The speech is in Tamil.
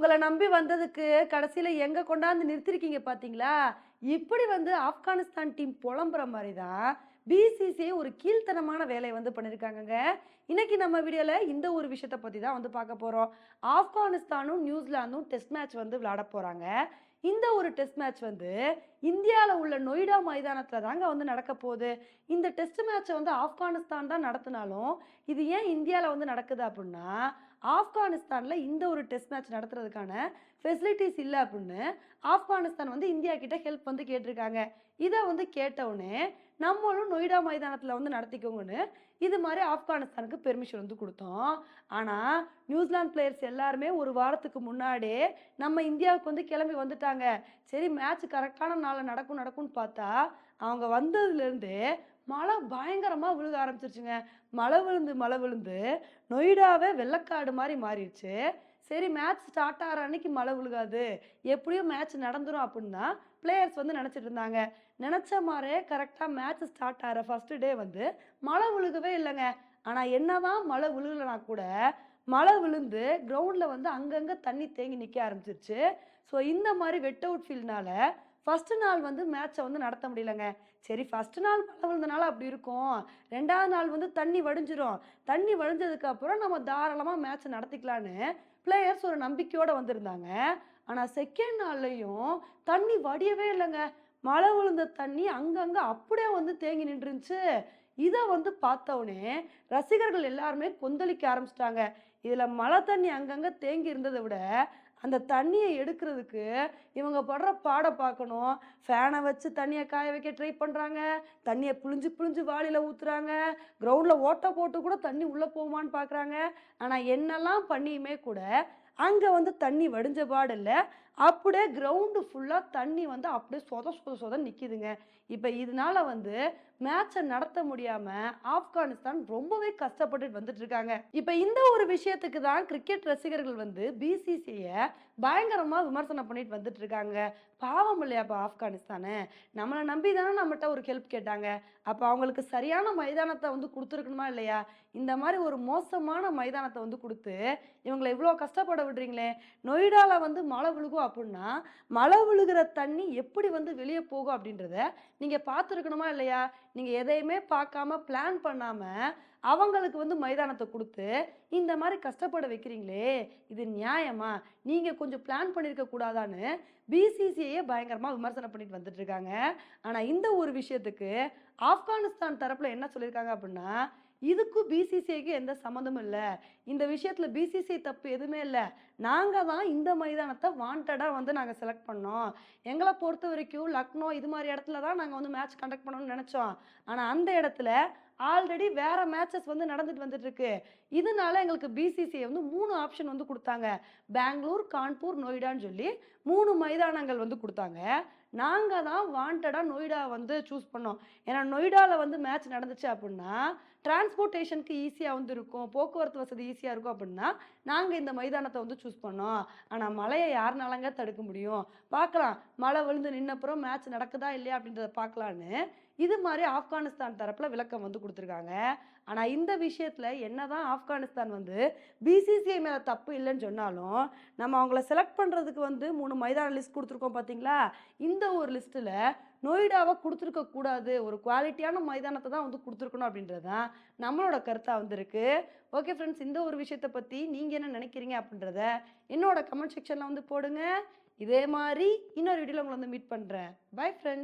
உங்களை நம்பி வந்ததுக்கு கடைசியில் எங்கே கொண்டாந்து நிறுத்திருக்கீங்க பார்த்தீங்களா இப்படி வந்து ஆப்கானிஸ்தான் டீம் புலம்புற மாதிரி தான் பிசிசிஐ ஒரு கீழ்த்தனமான வேலையை வந்து பண்ணியிருக்காங்கங்க இன்னைக்கு நம்ம வீடியோவில் இந்த ஒரு விஷயத்தை பற்றி தான் வந்து பார்க்க போகிறோம் ஆப்கானிஸ்தானும் நியூசிலாந்தும் டெஸ்ட் மேட்ச் வந்து விளையாட போகிறாங்க இந்த ஒரு டெஸ்ட் மேட்ச் வந்து இந்தியாவில் உள்ள நொய்டா மைதானத்தில் தாங்க வந்து நடக்க போகுது. இந்த டெஸ்ட் மேட்சை வந்து ஆப்கானிஸ்தான் தான் நடத்தினாலும் இது ஏன் இந்தியாவில் வந்து நடக்குது அப்படின்னா ஆப்கானிஸ்தானில் இந்த ஒரு டெஸ்ட் மேட்ச் நடத்துறதுக்கான ஃபெசிலிட்டிஸ் இல்லை அப்படின்னு ஆப்கானிஸ்தான் வந்து இந்தியா கிட்ட ஹெல்ப் வந்து கேட்டிருக்காங்க. இதை வந்து கேட்டவுடனே நம்மளும் நொய்டா மைதானத்தில் வந்து நடத்திக்கோங்கன்னு இது மாதிரி ஆப்கானிஸ்தானுக்கு பெர்மிஷன் வந்து கொடுத்தோம். ஆனால் நியூசிலாந்து பிளேயர்ஸ் எல்லாருமே ஒரு வாரத்துக்கு முன்னாடியே நம்ம இந்தியாவுக்கு வந்து கிளம்பி வந்துட்டாங்க. சரி மேட்ச் கரெக்டான நாளில் நடக்கும் நடக்கும்னு பார்த்தா அவங்க வந்ததுலேருந்து மழை பயங்கரமாக விழுக ஆரம்பிச்சிருச்சுங்க. மழை விழுந்து மழை விழுந்து நொய்டாவே வெள்ளக்காடு மாதிரி மாறிடுச்சு. சரி மேட்ச் ஸ்டார்ட் ஆகிற அன்னைக்கு மழை விழுகாது. எப்படியும் மேட்ச் நடந்துரும் அப்படின்னு தான் பிளேயர்ஸ் வந்து நினச்சிட்டு இருந்தாங்க. நினச்ச மாதிரியே கரெக்டாக மேட்ச் ஸ்டார்ட் ஆகிற ஃபஸ்ட்டு டே வந்து மழை விழுகவே இல்லைங்க. ஆனால் என்னதான் மழை விழுகலைனா கூட மழை விழுந்து கிரவுண்டில் வந்து அங்கங்கே தண்ணி தேங்கி நிற்க ஆரம்பிச்சிருச்சு. ஸோ இந்த மாதிரி வெட் அவுட் ஃபீல்ட்னால ஃபஸ்ட்டு நாள் வந்து மேட்சை வந்து நடத்த முடியலங்க. சரி ஃபஸ்ட்டு நாள் மழை விழுந்தனால அப்படி இருக்கும். ரெண்டாவது நாள் வந்து தண்ணி வடிஞ்சிரும். தண்ணி வடிஞ்சதுக்கப்புறம் நம்ம தாராளமாக மேட்ச்சை நடத்திக்கலான்னு பிளேயர்ஸ் ஒரு நம்பிக்கையோடு வந்திருந்தாங்க. ஆனால் செகண்ட் நாள்லையும் தண்ணி வடியவே இல்லைங்க. மழை விழுந்த தண்ணி அங்கங்கே அப்படியே வந்து தேங்கி நின்றுருந்துச்சு. இதை வந்து பார்த்தவுடனே ரசிகர்கள் எல்லாருமே கொந்தளிக்க ஆரம்பிச்சிட்டாங்க. இதில் மழை தண்ணி அங்கங்கே தேங்கி இருந்ததை விட அந்த தண்ணியை எடுக்கிறதுக்கு இவங்க படுற பாடை பார்க்கணும் ஃபேனை வச்சு தண்ணியை காய வைக்க ட்ரை பண்ணுறாங்க தண்ணியை புழிஞ்சு புழிஞ்சு வாளியில் ஊற்றுறாங்க கிரவுண்டில் ஓட்டை போட்டு கூட தண்ணி உள்ளே போகுமான்னு பார்க்குறாங்க ஆனால் என்னெல்லாம் பண்ணியுமே கூட அங்கே வந்து தண்ணி வடிஞ்ச பாடு இல்லை. அப்படியே கிரவுண்டு ஃபுல்லாக தண்ணி வந்து அப்படியே சொத சொத சொத நிற்கிதுங்க இப்போ இதனால வந்து மேட்சை நடத்த முடியாமல் ஆப்கானிஸ்தான் ரொம்பவே கஷ்டப்பட்டுட்டு வந்துட்டு இருக்காங்க. இப்போ இந்த ஒரு விஷயத்துக்கு தான் கிரிக்கெட் ரசிகர்கள் வந்து பிசிசியை பயங்கரமாக விமர்சனம் பண்ணிட்டு வந்துட்டு இருக்காங்க. பாவம் இல்லையாப்பா ஆப்கானிஸ்தானு? நம்மளை நம்பி தானே நம்மகிட்ட ஒரு ஹெல்ப் கேட்டாங்க. அப்போ அவங்களுக்கு சரியான மைதானத்தை வந்து கொடுத்துருக்கணுமா இல்லையா? இந்த மாதிரி ஒரு மோசமான மைதானத்தை வந்து கொடுத்து இவங்களை இவ்வளோ கஷ்டப்பட விடுறீங்களே. நொய்டாவில் வந்து மழை விழுகும் அப்படின்னா மழை விழுகிற தண்ணி எப்படி வந்து வெளியே போகும் அப்படின்றத நீங்கள் பார்த்துருக்கணுமா இல்லையா? நீங்கள் எதையுமே பார்க்காம பிளான் பண்ணாமல் அவங்களுக்கு வந்து மைதானத்தை கொடுத்து இந்த மாதிரி கஷ்டப்பட வைக்கிறீங்களே இது நியாயமா? நீங்கள் கொஞ்சம் பிளான் பண்ணியிருக்க கூடாதான்னு பிசிசிஐயே பயங்கரமாக விமர்சனம் பண்ணிட்டு வந்துட்டு இருக்காங்க ஆனால் இந்த ஒரு விஷயத்துக்கு ஆப்கானிஸ்தான் தரப்பில் என்ன சொல்லியிருக்காங்க அப்படின்னா இதுக்கும் பிசிசிஐக்கு எந்த சம்மந்தமும் இல்லை. இந்த விஷயத்தில் பிசிசிஐ தப்பு எதுவுமே இல்லை. நாங்கள் தான் இந்த மைதானத்தை வாண்டடாக வந்து நாங்கள் செலக்ட் பண்ணோம். எங்களை பொறுத்த வரைக்கும் லக்னோ இது மாதிரி இடத்துல தான் நாங்கள் வந்து மேட்ச் கண்டக்ட் பண்ணணும்னு நினச்சோம். ஆனால் அந்த இடத்துல ஆல்ரெடி வேற மேட்சஸ் வந்து நடந்துட்டு வந்துட்டு இருக்கு. இதனால எங்களுக்கு பிசிசிஐ வந்து மூணு ஆப்ஷன் வந்து கொடுத்தாங்க. பெங்களூர் கான்பூர் நொய்டான்னு சொல்லி மூணு மைதானங்கள் வந்து கொடுத்தாங்க. நாங்கள் தான் வாண்டடாக நொய்டா வந்து சூஸ் பண்ணோம். ஏன்னா நொய்டாவில் வந்து மேட்ச் நடந்துச்சு அப்படின்னா டிரான்ஸ்போர்ட்டேஷனுக்கு ஈஸியாக வந்து இருக்கும் போக்குவரத்து வசதி ஈஸியாக இருக்கும் அப்படின்னா நாங்கள் இந்த மைதானத்தை வந்து சூஸ் பண்ணோம். ஆனால் மழையை யாருனாலங்க தடுக்க முடியும்? பார்க்கலாம். மழை விழுந்து நின்னப்புறம் மேட்ச் நடக்குதா இல்லையா அப்படின்றத பார்க்கலான்னு இது மாதிரி ஆப்கானிஸ்தான் தரப்பில் விளக்கம் வந்து கொடுத்துருக்காங்க. ஆனால் இந்த விஷயத்தில் என்ன தான் ஆப்கானிஸ்தான் வந்து பிசிசிஐ மேலே தப்பு இல்லைன்னு சொன்னாலும் நம்ம அவங்கள செலக்ட் பண்ணுறதுக்கு வந்து மூணு மைதான லிஸ்ட் கொடுத்துருக்கோம் பார்த்தீங்களா இந்த ஒரு லிஸ்ட்டில் நொய்டாவை கொடுத்துருக்க கூடாது. ஒரு குவாலிட்டியான மைதானத்தை தான் வந்து கொடுத்துருக்கணும் அப்படின்றது தான் நம்மளோட கருத்தாக வந்திருக்கு. ஓகே ஃப்ரெண்ட்ஸ் இந்த ஒரு விஷயத்தை பற்றி நீங்கள் என்ன நினைக்கிறீங்க அப்படின்றத என்னோட கமெண்ட் செக்ஷனில் வந்து போடுங்க. இதே மாதிரி இன்னொரு வீடியோவில் உங்களை வந்து மீட் பண்ணுறேன் பை ஃப்ரெண்ட்ஸ்